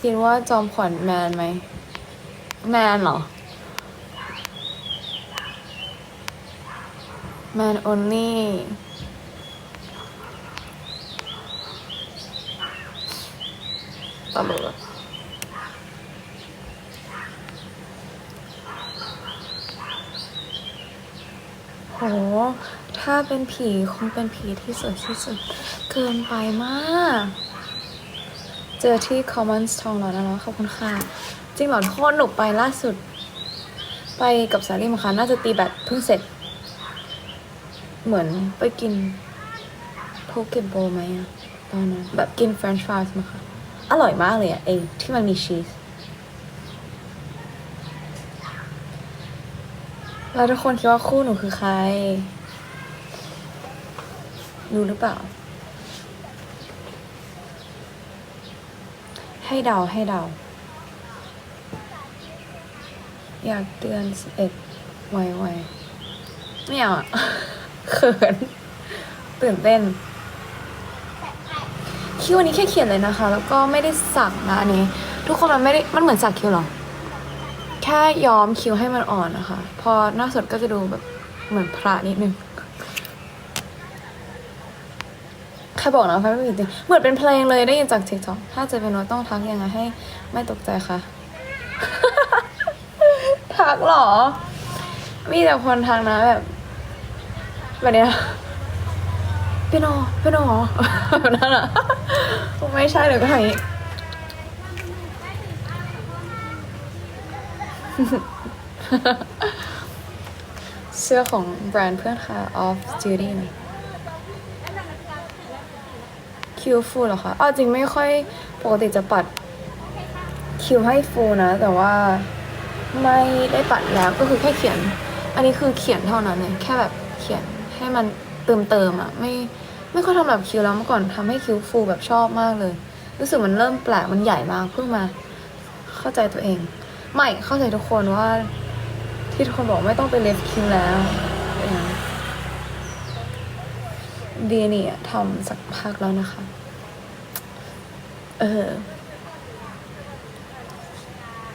คิดว่าจอมขวัญแมนไหม แมนเหรอ แมน only ตลกอะโห ถ้าเป็นผี คงเป็นผีที่สวยที่สุด เกินไปมาก เจอที่ Commons ทองหล่อนะเนาะขอบคุณค่ะ จริงเหรอโคตรหนุกไปล่าสุด ไปกับสาลีมาค่ะน่าจะตีแบตเพิ่งเสร็จ เหมือนไปกินโพเกตโบไหมอะตอนนั้นแบบกินเฟรนช์ฟรายส์มาค่ะ อร่อยมากเลยอะไอที่มันมีชีสแล้วทุกคนคิดว่าคู่หนูคือใครรู้หรือเปล่า ให้เดาให้เดา อยากเตือนสิบเอ็ดไวไวๆไม่เอาอะเขิน ตื่นเต้นคิวอันนี้แค่เขียนเลยนะคะ แล้วก็ไม่ได้สักนะอันนี้ ทุกคนมันไม่ได้มันเหมือนสักคิวหรอ แค่ย้อมคิวให้มันอ่อนนะคะ พอหน้าสดก็จะดูแบบเหมือนพระนิดนึง ใครบอกนะไฟไม่มีจริงเหมือนเป็นเพลงเลยได้ยินจากทิกตอกถ้าจะเป็นโน้ตต้องทักยังไงให้ ไม่ตกใจคะทักเหรอ มีแต่คนทักนะแบบแบบเนี้ยเป็นโนเป็นอแบบนั้นอะไม่ใช่เลยก็ทำอย่างนี้เสื้อของแบรนด์เพื่อนค่ะ off duty นะ คิวฟูลเหรอคะเอาจริงไม่ค่อยปกติจะปัดคิวให้ฟูลนะ แต่ว่าไม่ได้ปัดแล้วก็คือแค่เขียน อันนี้คือเขียนเท่านั้นเลยแค่แบบเขียนให้มันเติมเติมอะไม่ไม่ค่อยทำแบบคิวแล้วเมื่อก่อนทำให้คิวฟูลแบบชอบมากเลย รู้สึกมันเริ่มแปลกมันใหญ่มากเพิ่งมา เข้าใจตัวเอง ไม่เข้าใจทุกคนว่า ที่ทุกคนบอกไม่ต้องไปเลฟคิวแล้วอย่างนั้นดีนี่อะทำสักพักแล้วนะคะ เออ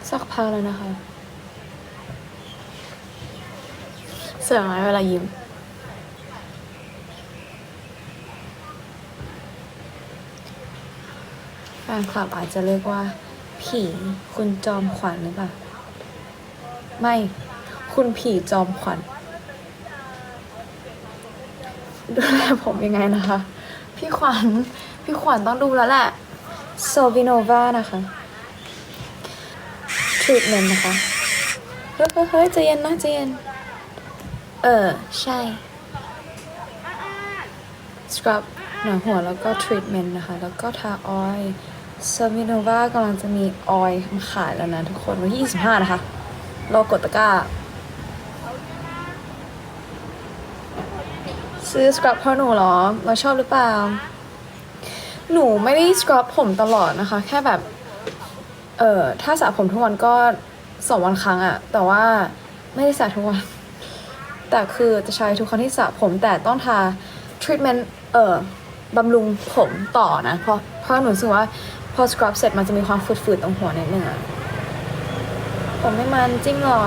สักพักแล้วนะคะ เสือไหมเวลายิ้มแฟนคลับอาจจะเรียกว่า ผีคุณจอมขวัญหรือเปล่า ไม่ คุณผีจอมขวัญดูแลผมยังไงนะคะ พี่ขวัญ พี่ขวัญต้องดูแล้วแหละ โซวิโนวานะคะทรีทเมนต์นะคะเฮ้ยเฮ้ยเฮ้ยใจเย็นนะใจเย็น เออ ใช่สครับหนังหัวแล้วก็ทรีทเมนต์นะคะ แล้วก็ทาออยล์โซวิโนวากำลังจะมีออยล์มาขายแล้วนะทุกคน วันที่ 25 นะคะ รอกดตะกร้า ซื้อสครับเพราะหนูหรอ เราชอบหรือเปล่า หนูไม่ได้สครับผมตลอดนะคะ แค่แบบ เออถ้าสระผมทุกวันก็สองวันครั้งอะแต่ว่าไม่ได้สระทุกวัน แต่คือจะใช้ทุกครั้งที่สระผมแต่ต้องทาทรีทเมนต์เอ่อบำรุงผมต่อนะ เพราะเพราะหนูรู้สึกว่าพอสครับเสร็จมันจะมีความฝืดๆตรงหัวนิดนึงอะผมไม่มันจริงหรอ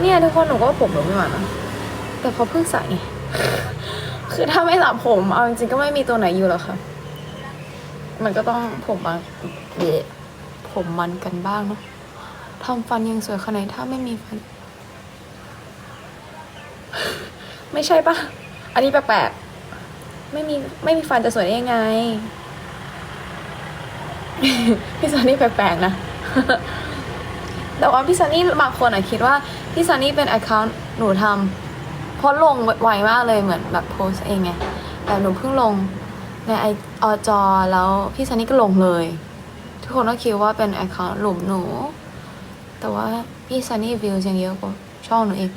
เนี่ยทุกคนหนูก็ว่าผมหนูไม่มันนะแต่พอเพิ่งสระไงคือถ้าไม่สระผมเอาจริงๆก็ไม่มีตัวไหนอยู่หรอกค่ะ มันก็ต้องผมบาเดะผมมันกันบ้างเนาะทำฟันยังสวยขนาดไหนถ้าไม่มีฟัน ไม่ใช่ปะอันนี้แปลกๆไม่มีไม่มีฟันจะสวยได้ยังไง พี่ซันนี่แปลกๆนะแต่ว่าพี่ซันนี่บางคนอะคิดว่าพี่ซันนี่เป็น account หนูทำเพราะลงไวมากเลยเหมือนแบบโพสเองไงแต่หนูเพิ่งลง ในไออจอแล้วพี่ซันนี่ก็ลงเลย ทุกคนก็คิดว่าเป็น account หลุมหนู แต่ว่าพี่ซันนี่วิวยังเยอะกว่าช่องหนูเอง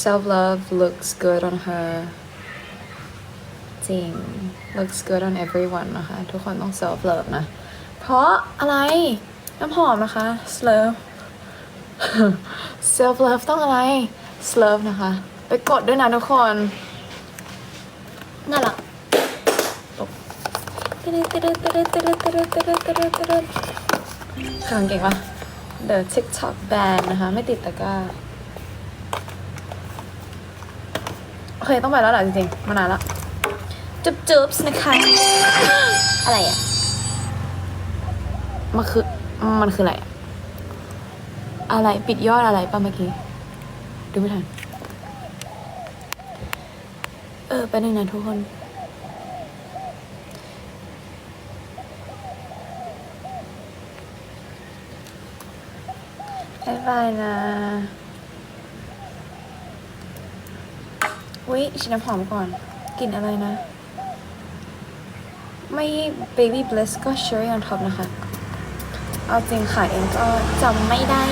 self love looks good on her จริง looks good on everyone นะคะ ทุกคนต้อง self love นะ เพราะอะไร น้ำหอมนะคะ slurp self love ต้องอะไร slurp นะคะ ไปกดด้วยนะทุกคน น่ารักตบขังเก่งปะ The TikTok Band นะคะ ไม่ติดตะกร้า โอเค ต้องไปแล้วแหละจริงๆ มานานละ จุ๊บจุ๊บนะคะ อะไรอะ มันคือ มันคืออะไร อะอะไร ปิดยอดอะไรป่ะเมื่อกี้ ดูไม่ทัน เออไปหนึ่งนะทุกคน บ๊ายบายนะวิชินน้ำหอมก่อน กลิ่นอะไรนะ ไม่ baby bliss ก็ cherry on top นะคะ เอาจริงขายเองก็จำไม่ได้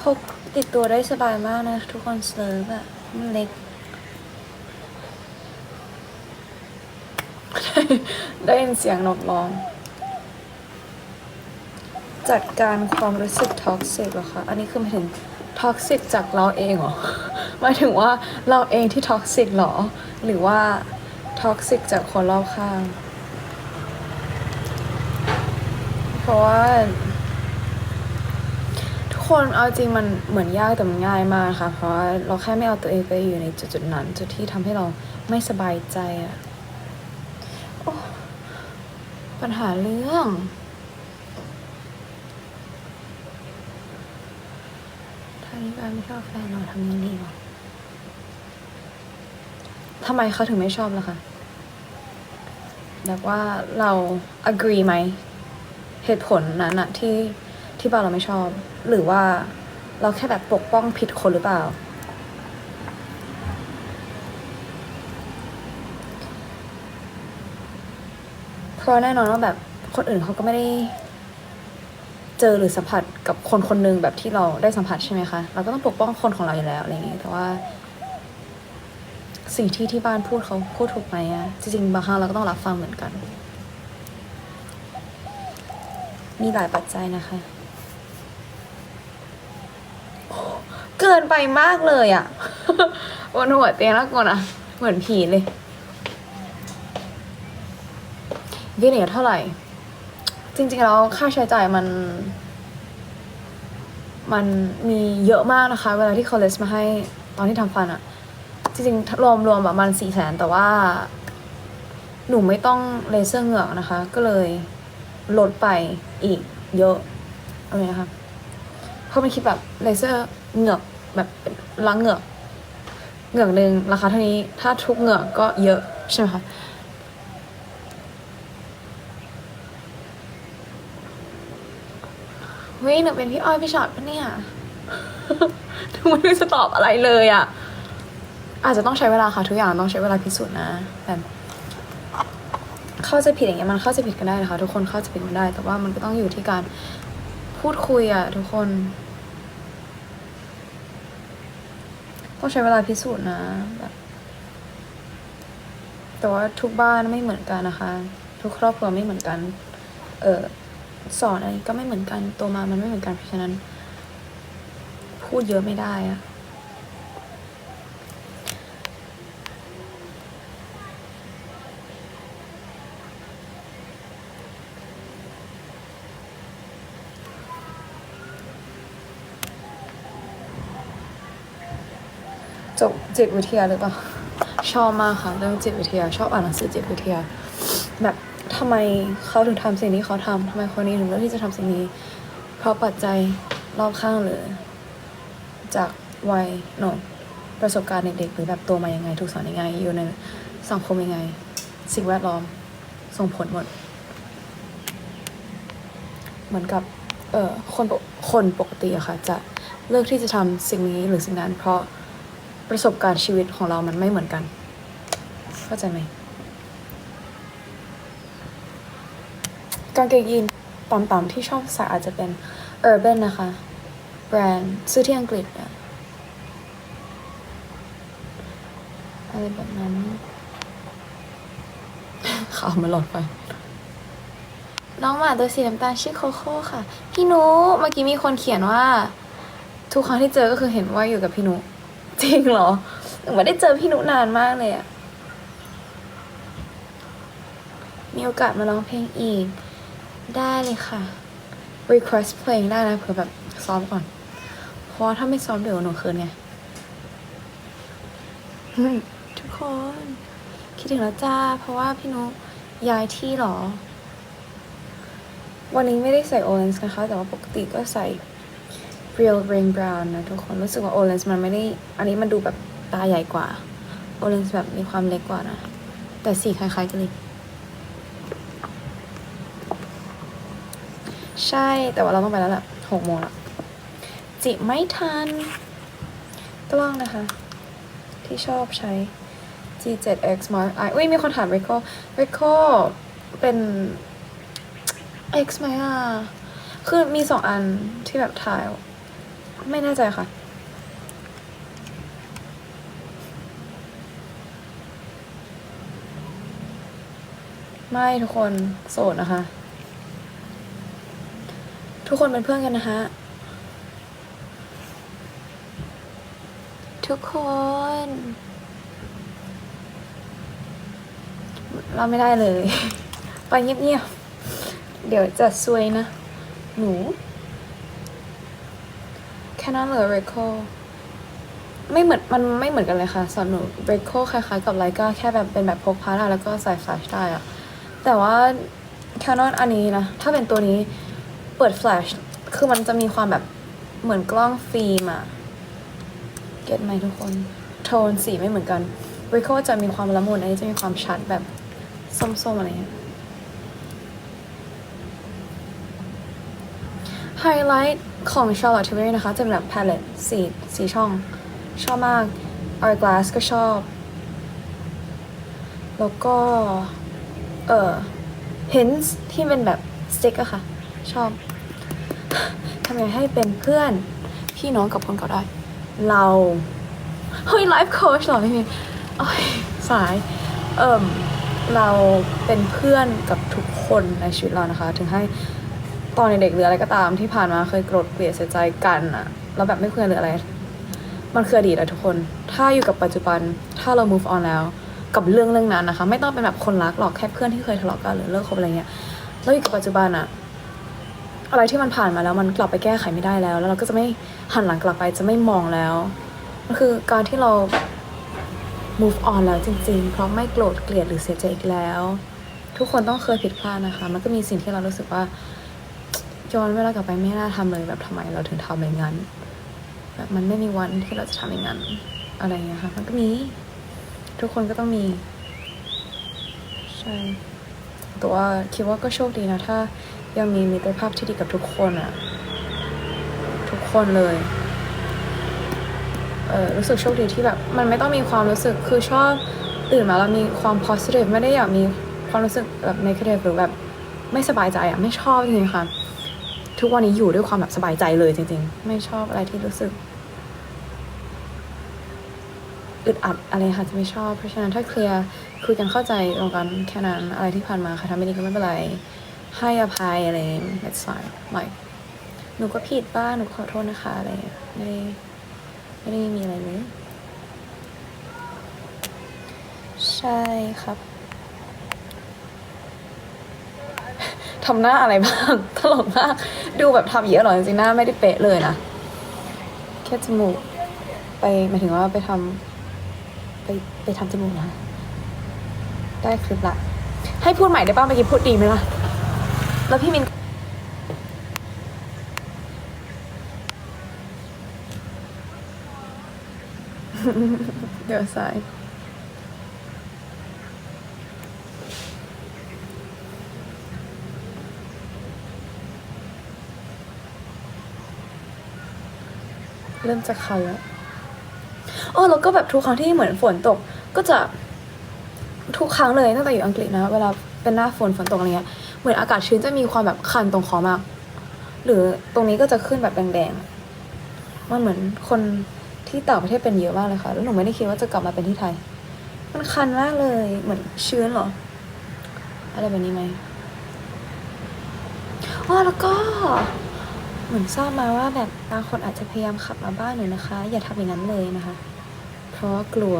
พก ติดตัวได้สบายมากนะ ทุกคนเซิร์ฟอะมันเล็ก ได้ยินเสียงนกร้อง จัดการความรู้สึกท็อกซิกเหรอคะ อันนี้คือหมายถึงท็อกซิกจากเราเองเหรอหมายถึงว่าเราเองที่ท็อกซิกเหรอ หรือว่าท็อกซิกจากคนรอบข้าง เพราะว่า คนเอาจริงมันเหมือนยากแต่มันง่ายมากค่ะ เพราะเราแค่ไม่เอาตัวเองไปอยู่ในจุดๆนั้น จุดที่ทำให้เราไม่สบายใจอะอปัญหาเรื่องถ้านี้การไม่ชอบแฟนเราทำยังไงดีวะทำไมเขาถึงไม่ชอบล่ะคะแบบว่าเรา agree ไหม เหตุผลนั้นอะที่ ที่บ้านเราไม่ชอบ หรือว่าเราแค่แบบปกป้องผิดคนหรือเปล่า เพราะแน่นอนว่าแบบคนอื่นเขาก็ไม่ได้ เจอหรือสัมผัสกับคนคนหนึ่งแบบที่เราได้สัมผัสใช่ไหมคะ เราก็ต้องปกป้องคนของเราอยู่แล้วอะไรอย่างงี้แต่ว่า สิ่งที่ที่บ้านพูดเขาพูดถูกไหมอะจริงๆบางครั้งเราก็ต้องรับฟังเหมือนกัน มีหลายปัจจัยนะคะโอ้เกินไปมากเลยอะบนหัวเตียงแล้วก่อนอะเหมือนผีเลยวิเนียเท่าไหร่ จริงๆแล้วค่าใช้จ่ายมัน มันมีเยอะมากนะคะ เวลาที่เขาเลสมาให้ตอนที่ทำฟันอะจริงๆ รวมรวมแบบมันสี่แสนแต่ว่า หนูไม่ต้องเลเซอร์เหงือกนะคะ ก็เลยลดไปอีกเยอะอะไรนะคะเพราะมันคิดแบบเลเซอร์เหงือก แบบล้างเหงือกเหงือกหนึ่งราคาเท่านี้ถ้าทุกเหงือกก็เยอะใช่ไหมคะเฮ้ยหนูเป็นพี่อ้อยพี่ชอตปะเนี่ยหนูไม่รู้จะตอบอะไรเลยอะ อาจจะต้องใช้เวลาค่ะทุกอย่างต้องใช้เวลาพิสูจน์นะแบบเข้าใจผิดอย่างเงี้ยมันเข้าใจผิดกันได้นะคะ ทุกคนเข้าใจผิดกันได้ แต่ว่ามันก็ต้องอยู่ที่การพูดคุยอะทุกคน ต้องใช้เวลาพิสูจน์นะแบบแต่ว่าทุกบ้านไม่เหมือนกันนะคะ ทุกครอบครัวไม่เหมือนกัน เออสอนอะไรก็ไม่เหมือนกันโตมามันไม่เหมือนกันเพราะฉะนั้น พูดเยอะไม่ได้อะ จบจิตวิทยาหรือเปล่าชอบมากค่ะเรื่องจิตวิทยา ชอบอ่านหนังสือจิตวิทยา แบบทำไมเขาถึงทำสิ่งที่เขาทำทำไมคนนี้ถึงเลือกที่จะทำสิ่งนี้ เพราะปัจจัยรอบข้างหรือ จากวัยโนประสบการณ์เด็กๆหรือแบบโตมายังไงถูกสอนยังไง อยู่ในสังคมยังไง สิ่งแวดล้อมส่งผลหมด เหมือนกับเอ่อคนคนปกติอะค่ะ จะเลือกที่จะทำสิ่งนี้หรือสิ่งนั้น เพราะ ประสบการณ์ชีวิตของเรามันไม่เหมือนกัน เข้าใจไหมกางเกงยีนต่ำๆที่ชอบใส่อาจจะเป็น Urban นะคะ แบรนด์ซื้อที่อังกฤษอะอะไรแบบนั้นข่าวมันหลอดไป น้องหมาตัวสีน้ำตาลชื่อโคโค่ค่ะ พี่นุเมื่อกี้มีคนเขียนว่า ทุกครั้งที่เจอก็คือเห็นว่าอยู่กับพี่นุ จริงเหรอหนูไม่ได้เจอพี่นุนานมากเลยอะมีโอกาสมาร้องเพลงอีก ได้เลยค่ะ request เพลงได้นะเผื่อแบบซ้อมก่อน เพราะถ้าไม่ซ้อมเดี๋ยวหนูคินไงทุกคน คิดถึงแล้วจ้า เพราะว่าพี่นุย้ายที่เหรอ วันนี้ไม่ได้ใส่โอเลนส์นะคะ แต่ว่าปกติก็ใส่ real rain brown นะทุกคนรู้สึกว่าโอเลนส์มันไม่ได้ อันนี้มันดูแบบตาใหญ่กว่า โอเลนส์แบบมีความเล็กกว่านะ แต่สีคล้ายๆกันเลย ใช่แต่ว่าเราต้องไปแล้วแหละหกโมงละจิไม่ทัน กล้องนะคะ ที่ชอบใช้ G7X Mark I อุ้ยมีคนถาม Rico Rico เป็น X ไหมอะ คือมีสองอันที่แบบถ่าย ไม่แน่ใจค่ะ ไม่ทุกคนโสดนะคะ ทุกคนเป็นเพื่อนกันนะคะ ทุกคน เราไม่ได้เลย ไปเงียบๆ เดี๋ยวจะซวยนะ หนู Canon หรือ Ricoh ไม่เหมือนมันไม่เหมือนกันเลยค่ะสำหรับหนู Ricoh คล้ายๆกับไลกาแค่แบบเป็นแบบพกพาได้แล้วก็ใส่แฟลชได้อะแต่ว่า Canon อันนี้นะ ถ้าเป็นตัวนี้เปิดแฟลชคือมันจะมีความแบบเหมือนกล้องฟิล์มอะเก็ตไหมทุกคน โทนสีไม่เหมือนกัน Ricoh จะมีความละมุนอันนี้จะมีความชัดแบบส้มๆอะไรเงี้ยไฮไลท์ ของ Charlotte Tilbury นะคะ จะเป็นแบบ palette สีสีช่อง ชอบมาก Hourglass ก็ชอบ แล้วก็ เอ่อ Hints ที่เป็นแบบสติ๊กอะค่ะ ชอบทำยังไงให้เป็นเพื่อนพี่น้องกับคนเก่าได้ เราเฮ้ยไลฟ์โค้ชหรอพี่มินโอ้ยสาย เอ่มเราเป็นเพื่อนกับทุกคนในชีวิตเรานะคะ ถึงให้ ตอนเด็กๆหรืออะไรก็ตามที่ผ่านมาเคยโกรธเกลียดเสียใจกันอะแล้วแบบไม่เคยหรืออะไร มันคืออดีตอะทุกคน ถ้าอยู่กับปัจจุบันถ้าเรา move on แล้ว กับเรื่องเรื่องนั้นนะคะ ไม่ต้องเป็นแบบคนรักหรอกแค่เพื่อนที่เคยทะเลาะกันหรือเลิกคบอะไรเงี้ยแล้วอยู่กับปัจจุบันอะอะไรที่มันผ่านมาแล้วมันกลับไปแก้ไขไม่ได้แล้ว แล้วเราก็จะไม่หันหลังกลับไปจะไม่มองแล้วมันคือการที่เรา move on แล้วจริง ๆ เพราะไม่โกรธเกลียดหรือเสียใจอีกแล้ว ทุกคนต้องเคยผิดพลาดนะคะ มันก็มีสิ่งที่เรารู้สึกว่า ย้อนเวลากลับไปไม่น่าทำเลยแบบทำไมเราถึงทำอย่างนั้นแบบมันไม่มีวันที่เราจะทำอย่างนั้น อะไรอย่างเงี้ยค่ะ มันก็มี ทุกคนก็ต้องมี ใช่แต่ว่าคิดว่าก็โชคดีนะ ถ้ายังมีมิตรภาพที่ดีกับทุกคนอะทุกคนเลยเออรู้สึกโชคดีที่แบบ มันไม่ต้องมีความรู้สึกคือชอบตื่นมาแล้วมีความ positive ไม่ได้อยากมีความรู้สึกแบบ negative หรือแบบไม่สบายใจอะไม่ชอบจริงๆค่ะ ทุกวันนี้อยู่ด้วยความแบบสบายใจเลยจริง ๆ ไม่ชอบอะไรที่รู้สึกอึดอัดอะไรค่ะจะไม่ชอบ เพราะฉะนั้นถ้าเคลียร์คุยกันเข้าใจตรงกันแค่นั้นอะไรที่ผ่านมาค่ะทำไม่ดีก็ไม่เป็นไร ให้อภัยอะไร that's fine like หนูก็ผิดบ้างหนูขอโทษนะคะอะไรไม่ได้ไม่ได้มีอะไรเลยใช่ครับ ทำหน้าอะไรบ้าง ตลกมาก ดูแบบทำเยอะหรอจริงๆหน้าไม่ได้เป๊ะเลยนะแค่จมูก ไปหมายถึงว่าไปทำไปไปทำจมูกนะได้คลิปละ ให้พูดใหม่ได้ป่ะเมื่อกี้พูดดีไหมล่ะ แล้วพี่มินเดี๋ยวสาย เริ่มจะคันแล้วเออแล้วก็แบบทุกครั้งที่เหมือนฝนตก ก็จะทุกครั้งเลยตั้งแต่อยู่อังกฤษนะ เวลาเป็นหน้าฝนฝนตกอะไรเงี้ยเหมือนอากาศชื้นจะมีความแบบคันตรงคอมาก หรือตรงนี้ก็จะขึ้นแบบแดงๆมันเหมือนคนที่ต่างประเทศเป็นเยอะมากเลยค่ะ แล้วหนูไม่ได้คิดว่าจะกลับมาเป็นที่ไทย มันคันมากเลยเหมือนชื้นเหรอ อะไรแบบนี้ไหมอ๋อแล้วก็ เหมือนทราบมาว่าแบบบางคนอาจจะพยายามขับมาบ้านหนูนะคะ อย่าทำอย่างนั้นเลยนะคะ เพราะว่ากลัว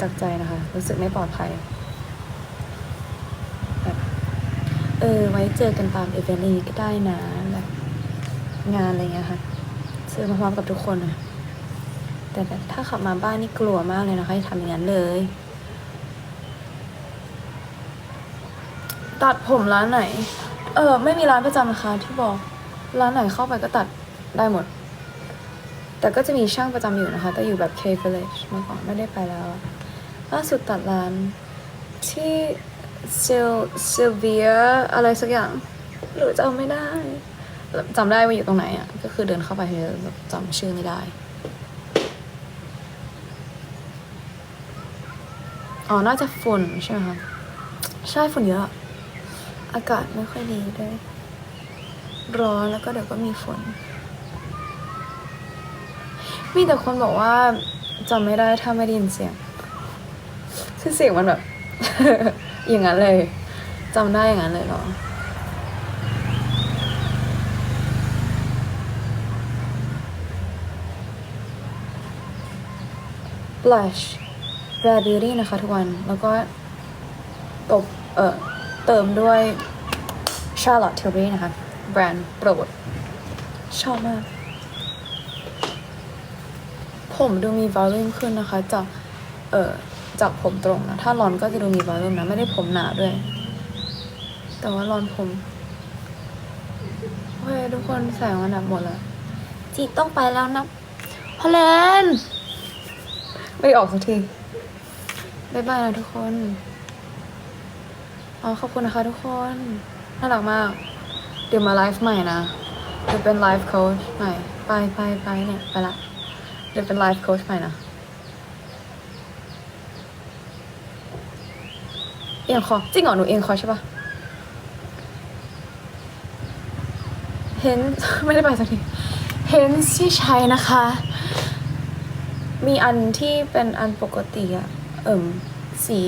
จากใจนะคะ รู้สึกไม่ปลอดภัยแบบเออ ไว้เจอกันตามอีเวนต์นี้ก็ได้นะแบบงานอะไรเงี้ยค่ะซื้อมาพร้อมกับทุกคนนะแต่แบบถ้าขับมาบ้านนี่กลัวมากเลยนะคะที่าทำอย่างนั้นเลยตัดผมร้านไหน เออ ไม่มีร้านประจำนะคะที่บอก ร้านไหนเข้าไปก็ตัดได้หมด แต่ก็จะมีช่างประจำอยู่นะคะ แต่อยู่แบบ K Village มื่อก่อนไม่ได้ไปแล้วล่าสุดตัดร้านที่เซลเซลเวียอะไรสักอย่างหรือจำไม่ได้จำได้ว่าอยู่ตรงไหนอะ ก็คือเดินเข้าไปจำชื่อไม่ได้ อ๋อ น่าจะฝุ่นใช่ไหมคะ ใช่ฝุ่นเยอะ อากาศไม่ค่อยดีด้วย ร้อนแล้วก็เดี๋ยวก็มีฝน มีแต่คนบอกว่าจำไม่ได้ถ้าไม่ได้ยินเสียง คือเสียงมันแบบ อย่างนั้นเลยจำได้อย่างนั้นเลยเหรอ blush Rare Beauty นะคะทุกวัน แล้วก็ตบเอ่อ เติมด้วย Charlotte Tilbury นะคะ แบรนด์โปรด ชอบมาก ผมดูมีวอลลุ่มขึ้นนะคะ จาก เอ่อ จากผมตรงนะ ถ้าลอนก็จะดูมีวอลลุ่มนะ ไม่ได้ผมหนาด้วย แต่ว่าลอนผม โอเคทุกคนแสงมันดับหมดแล้ว จีต้องไปแล้วนะฮอลแลนด์ไม่ออกสักทีบายบายนะทุกคน อ๋อ ขอบคุณนะคะทุกคน น่ารักมาก ดี๋ยวมาไลฟ์ใหม่นะเดี๋ยวเป็นไลฟ์โค้ชใหม่ ไปไปไปเนี่ยไปละ เดี๋ยวเป็นไลฟ์โค้ชใหม่นะเอียงคอจริงเหรอหนูเอียงคอใช่ปะเห็นไม่ได้ไปสักทีเห็นที่ใช้นะคะ มีอันที่เป็นอันปกติอะเอิ่มสี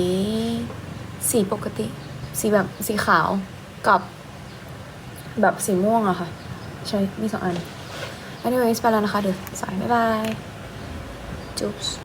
สีปกติ สีแบบสีขาวกับ แบบสีม่วงอะค่ะ ใช่ มีสองอัน anyways ไปแล้วนะคะเดี๋ยวสาย บ๊ายบาย จุ๊บ